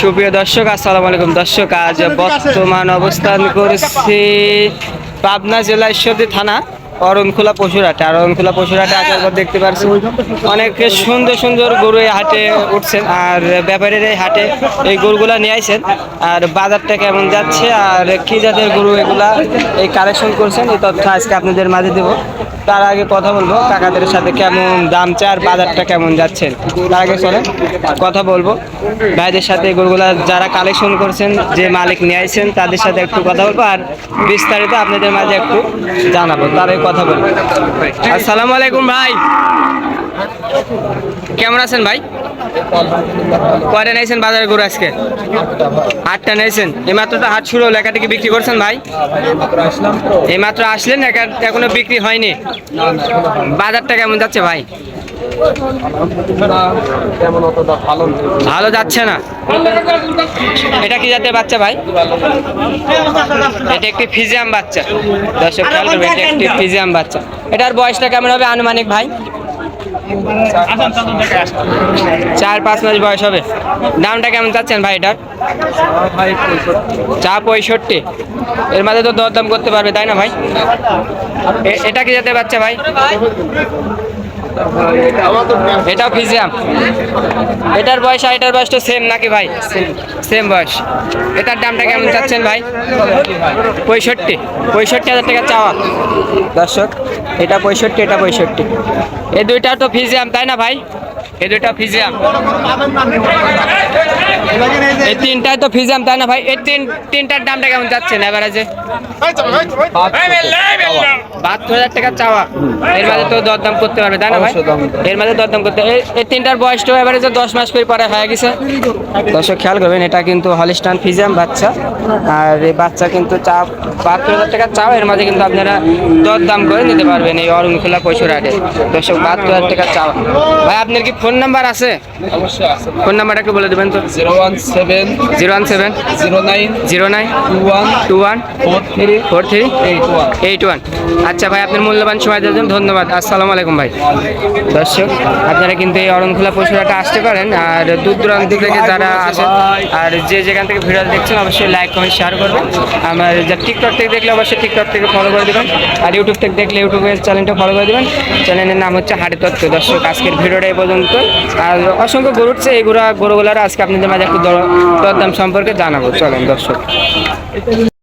সুপ্রিয় দর্শক, আসসালামু আলাইকুম। দর্শক, আজ বর্তমান অবস্থান করছি পাবনা জেলা ঈশ্বরদী থানা, অরণখোলা পশুরহাটে। আর অরণখোলা পশুরহাটে আসার দেখতে পাচ্ছি অনেক সুন্দর সুন্দর গরু এই হাটে উঠছেন। আর ব্যাপারীর এই হাটে এই গরুগুলা নিয়ে আইছেন। আর বাজারটা কেমন যাচ্ছে আর কি জাতের গরু এগুলা এই কালেকশন করছেন, এই তথ্য আজকে আপনাদের মাঝে দেবো। তার আগে কথা বলব কাকাদের সাথে কেমন দাম চার, বাজারটা কেমন যাচ্ছে? তার আগে চলে কথা বলব। ভাইদের সাথে গরুগুলা যারা কালেকশন করছেন, যে মালিক নিয়ে আইছেন, তাদের সাথে একটু কথা বলব আর বিস্তারিত আপনাদের মাঝে একটু জানাব। তার আগে কথা বলব। আসসালামু আলাইকুম ভাই। কেমন আছেন ভাই? কয়টা নিয়েছেন বাজারে গরু আজকে? আটটা নিয়েছেন। এইমাত্র তো হাট শুরু হলো একাটা কি বিক্রি করছেন ভাই? এইমাত্র আসলেন, একা- এখনও বিক্রি হয়নি। বাজারটা কেমন যাচ্ছে ভাই? ভালো যাচ্ছে না। এটা কি জাতের বাচ্চা ভাই? এটা একটি ফিজিয়াম বাচ্চা। দর্শক এটা একটি ফিজিয়াম বাচ্চা। এটার বয়সটা কেমন হবে আনুমানিক ভাই? চার পাঁচ মাস বয়স হবে। দামটা কেমন চাচ্ছেন ভাই এটার চা পঁয়ষট্টি। এর মাঝে তো দরদাম করতে পারবে তাই না ভাই? এ- এটা কি যেতে পারছে ভাই? এটাও ফিজিয়াম। এটার বয়স আর এটার বয়স তো সেম নাকি ভাই? সেম বয়স। এটার দামটা কেমন চাচ্ছেন ভাই? পঁয়ষট্টি। পঁয়ষট্টি হাজার টাকা চাওয়া। দর্শক এটা পঁয়ষট্টি এটা পঁয়ষট্টি। এই দুইটা তো ফিজিয়াম তাই না ভাই? এই দুইটা ফিজিয়াম। এই তিনটাই তো ফিজাম তাই না ভাই? এই তিন তিনটার দামটা কেমন যাচ্ছেন এভারেজে বাহাত্তর হাজার টাকা চাওয়া। এর মাঝে তো দরদাম করতে পারবে তাই না ভাই? এর মাঝে দরদাম করতে এই এই তিনটার বয়স তো এভারেজে দশ মাস করে পরে হয়ে গেছে। দর্শক খেয়াল করবেন এটা কিন্তু হলিস্টান ফিজাম বাচ্চা। আর এই বাচ্চা কিন্তু চা বাহাত্তর হাজার টাকা চাও এর মাঝে কিন্তু আপনারা দরদাম করে নিতে পারবেন এই অরুণ অরুণখোলা পশুর হাটে। দর্শক বাহাত্তর হাজার টাকা চাওয়া। ভাই আপনার কি ফোন নাম্বার আছে? অবশ্যই আছে। ফোন নাম্বারটা একটু বলে দেবেন তো। Zero one seven zero one seven zero nine zero nine two one two one four three four three eight one eight one আচ্ছা ভাই আপনার মূল্যবান সময় দেওয়ার জন্য ধন্যবাদ। আসসালামু আলাইকুম ভাই। দর্শক আপনারা কিন্তু এই অরণখোলা পশুরাটা আসতে পারেন আর দূর দূরান্ত থেকে যারা আসেন আর যে যেখান থেকে ভিডিও দেখছেন অবশ্যই লাইক কমেন্ট শেয়ার করবেন। আমার যা টিকটক থেকে দেখলে অবশ্যই টিকটক থেকে ফলো করে দেবেন। আর ইউটিউব থেকে দেখলে ইউটিউবের চ্যানেলটা ফলো করে দেবেন। চ্যানেলের নাম হচ্ছে হাটে তত্ত্ব। দর্শক আজকের ভিডিওটা এই পর্যন্ত আর অসংখ্য গরু উঠছে। এই গরু গরুগুলার আজকে আপনাদের মাঝে একটু দর- দরদাম সম্পর্কে জানাব। চলেন দর্শক।